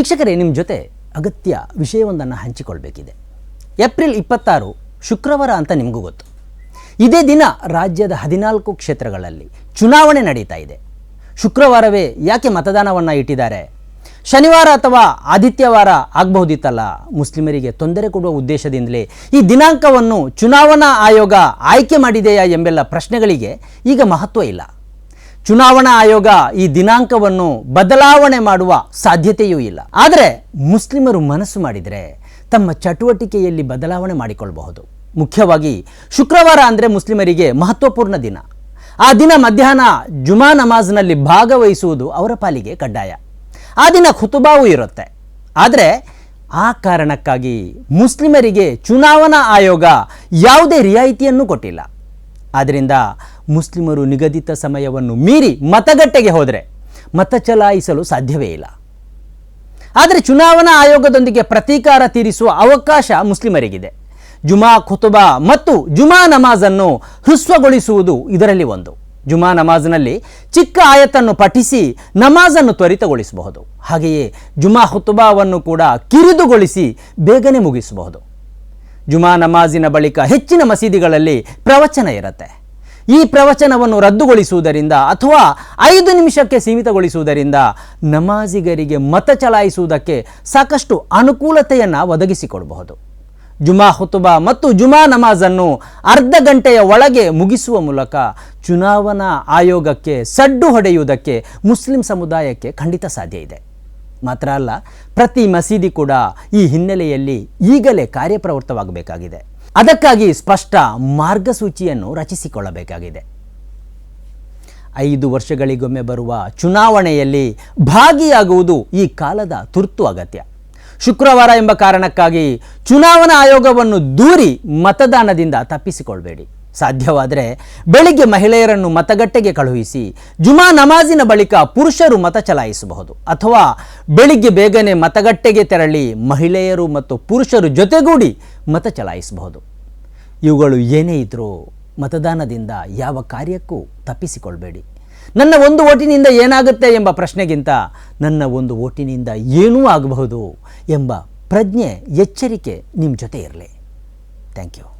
ವೀಕ್ಷಕರೇ ನಿಮ್ಮ ಜೊತೆ ಅಗತ್ಯ ವಿಷಯವೊಂದನ್ನು ಹಂಚಿಕೊಳ್ಬೇಕಿದೆ. ಏಪ್ರಿಲ್ ಇಪ್ಪತ್ತಾರು, ಶುಕ್ರವಾರ ಅಂತ ನಿಮಗೂ ಗೊತ್ತು. ಇದೇ ದಿನ ರಾಜ್ಯದ ಹದಿನಾಲ್ಕು ಕ್ಷೇತ್ರಗಳಲ್ಲಿ ಚುನಾವಣೆ ನಡೀತಾ ಇದೆ. ಶುಕ್ರವಾರವೇ ಯಾಕೆ ಮತದಾನವನ್ನು ಇಟ್ಟಿದ್ದಾರೆ? ಶನಿವಾರ ಅಥವಾ ಆದಿತ್ಯವಾರ ಆಗಬಹುದಿತ್ತಲ್ಲ? ಮುಸ್ಲಿಮರಿಗೆ ತೊಂದರೆ ಕೊಡುವ ಉದ್ದೇಶದಿಂದಲೇ ಈ ದಿನಾಂಕವನ್ನು ಚುನಾವಣಾ ಆಯೋಗ ಆಯ್ಕೆ ಮಾಡಿದೆಯಾ ಎಂಬೆಲ್ಲ ಪ್ರಶ್ನೆಗಳಿಗೆ ಈಗ ಮಹತ್ವ ಇಲ್ಲ. ಚುನಾವಣಾ ಆಯೋಗ ಈ ದಿನಾಂಕವನ್ನು ಬದಲಾವಣೆ ಮಾಡುವ ಸಾಧ್ಯತೆಯೂ ಇಲ್ಲ. ಆದರೆ ಮುಸ್ಲಿಮರು ಮನಸ್ಸು ಮಾಡಿದರೆ ತಮ್ಮ ಚಟುವಟಿಕೆಯಲ್ಲಿ ಬದಲಾವಣೆ ಮಾಡಿಕೊಳ್ಳಬಹುದು. ಮುಖ್ಯವಾಗಿ ಶುಕ್ರವಾರ ಅಂದರೆ ಮುಸ್ಲಿಮರಿಗೆ ಮಹತ್ವಪೂರ್ಣ ದಿನ. ಆ ದಿನ ಮಧ್ಯಾಹ್ನ ಜುಮಾ ನಮಾಜ್ನಲ್ಲಿ ಭಾಗವಹಿಸುವುದು ಅವರ ಪಾಲಿಗೆ ಕಡ್ಡಾಯ. ಆ ದಿನ ಖುತುಬಾವು ಇರುತ್ತೆ. ಆದರೆ ಆ ಕಾರಣಕ್ಕಾಗಿ ಮುಸ್ಲಿಮರಿಗೆ ಚುನಾವಣಾ ಆಯೋಗ ಯಾವುದೇ ರಿಯಾಯಿತಿಯನ್ನು ಕೊಟ್ಟಿಲ್ಲ. ಆದ್ದರಿಂದ ಮುಸ್ಲಿಮರು ನಿಗದಿತ ಸಮಯವನ್ನು ಮೀರಿ ಮತಗಟ್ಟೆಗೆ ಹೋದರೆ ಮತ ಚಲಾಯಿಸಲು ಸಾಧ್ಯವೇ ಇಲ್ಲ. ಆದರೆ ಚುನಾವಣಾ ಆಯೋಗದೊಂದಿಗೆ ಪ್ರತೀಕಾರ ತೀರಿಸುವ ಅವಕಾಶ ಮುಸ್ಲಿಮರಿಗಿದೆ. ಜುಮಾ ಖುತುಬಾ ಮತ್ತು ಜುಮಾ ನಮಾಜನ್ನು ಹೃಸ್ವಗೊಳಿಸುವುದು ಇದರಲ್ಲಿ ಒಂದು. ಜುಮಾ ನಮಾಜ್ನಲ್ಲಿ ಚಿಕ್ಕ ಆಯತನ್ನು ಪಠಿಸಿ ನಮಾಜನ್ನು ತ್ವರಿತಗೊಳಿಸಬಹುದು. ಹಾಗೆಯೇ ಜುಮಾ ಖುತುಬಾವನ್ನು ಕೂಡ ಕಿರಿದುಗೊಳಿಸಿ ಬೇಗನೆ ಮುಗಿಸಬಹುದು. ಜುಮಾ ನಮಾಜಿನ ಬಳಿಕ ಹೆಚ್ಚಿನ ಮಸೀದಿಗಳಲ್ಲಿ ಪ್ರವಚನ ಇರುತ್ತೆ. ಈ ಪ್ರವಚನವನ್ನು ರದ್ದುಗೊಳಿಸುವುದರಿಂದ ಅಥವಾ ಐದು ನಿಮಿಷಕ್ಕೆ ಸೀಮಿತಗೊಳಿಸುವುದರಿಂದ ನಮಾಜಿಗರಿಗೆ ಮತ ಚಲಾಯಿಸುವುದಕ್ಕೆ ಸಾಕಷ್ಟು ಅನುಕೂಲತೆಯನ್ನು ಒದಗಿಸಿಕೊಡಬಹುದು. ಜುಮಾ ಹುತುಬಾ ಮತ್ತು ಜುಮಾ ನಮಾಜನ್ನು ಅರ್ಧ ಗಂಟೆಯ ಒಳಗೆ ಮುಗಿಸುವ ಮೂಲಕ ಚುನಾವಣಾ ಆಯೋಗಕ್ಕೆ ಸಡ್ಡು ಹೊಡೆಯುವುದಕ್ಕೆ ಮುಸ್ಲಿಂ ಸಮುದಾಯಕ್ಕೆ ಖಂಡಿತ ಸಾಧ್ಯ ಇದೆ. ಮಾತ್ರ ಅಲ್ಲ, ಪ್ರತಿ ಮಸೀದಿ ಕೂಡ ಈ ಹಿನ್ನೆಲೆಯಲ್ಲಿ ಈಗಲೇ ಕಾರ್ಯಪ್ರವೃತ್ತವಾಗಬೇಕಾಗಿದೆ. ಅದಕ್ಕಾಗಿ ಸ್ಪಷ್ಟ ಮಾರ್ಗಸೂಚಿಯನ್ನು ರಚಿಸಿಕೊಳ್ಳಬೇಕಾಗಿದೆ. ಐದು ವರ್ಷಗಳಿಗೊಮ್ಮೆ ಬರುವ ಚುನಾವಣೆಯಲ್ಲಿ ಭಾಗಿಯಾಗುವುದು ಈ ಕಾಲದ ತುರ್ತು ಅಗತ್ಯ. ಶುಕ್ರವಾರ ಎಂಬ ಕಾರಣಕ್ಕಾಗಿ ಚುನಾವಣಾ ಆಯೋಗವನ್ನು ದೂರಿ ಮತದಾನದಿಂದ ತಪ್ಪಿಸಿಕೊಳ್ಬೇಡಿ. ಸಾಧ್ಯವಾದರೆ ಬೆಳಿಗ್ಗೆ ಮಹಿಳೆಯರನ್ನು ಮತಗಟ್ಟೆಗೆ ಕಳುಹಿಸಿ ಜುಮಾ ನಮಾಜಿನ ಬಳಿಕ ಪುರುಷರು ಮತ ಚಲಾಯಿಸಬಹುದು. ಅಥವಾ ಬೆಳಿಗ್ಗೆ ಬೇಗನೆ ಮತಗಟ್ಟೆಗೆ ತೆರಳಿ ಮಹಿಳೆಯರು ಮತ್ತು ಪುರುಷರು ಜೊತೆಗೂಡಿ ಮತ ಚಲಾಯಿಸಬಹುದು. ಇವುಗಳು ಏನೇ ಇದ್ದರೂ ಮತದಾನದಿಂದ ಯಾವ ಕಾರ್ಯಕ್ಕೂ ತಪ್ಪಿಸಿಕೊಳ್ಬೇಡಿ. ನನ್ನ ಒಂದು ಓಟಿನಿಂದ ಏನಾಗುತ್ತೆ ಎಂಬ ಪ್ರಶ್ನೆಗಿಂತ ನನ್ನ ಒಂದು ಓಟಿನಿಂದ ಏನೂ ಆಗಬಹುದು ಎಂಬ ಪ್ರಜ್ಞೆ, ಎಚ್ಚರಿಕೆ ನಿಮ್ಮ ಜೊತೆ ಇರಲಿ. Thank you.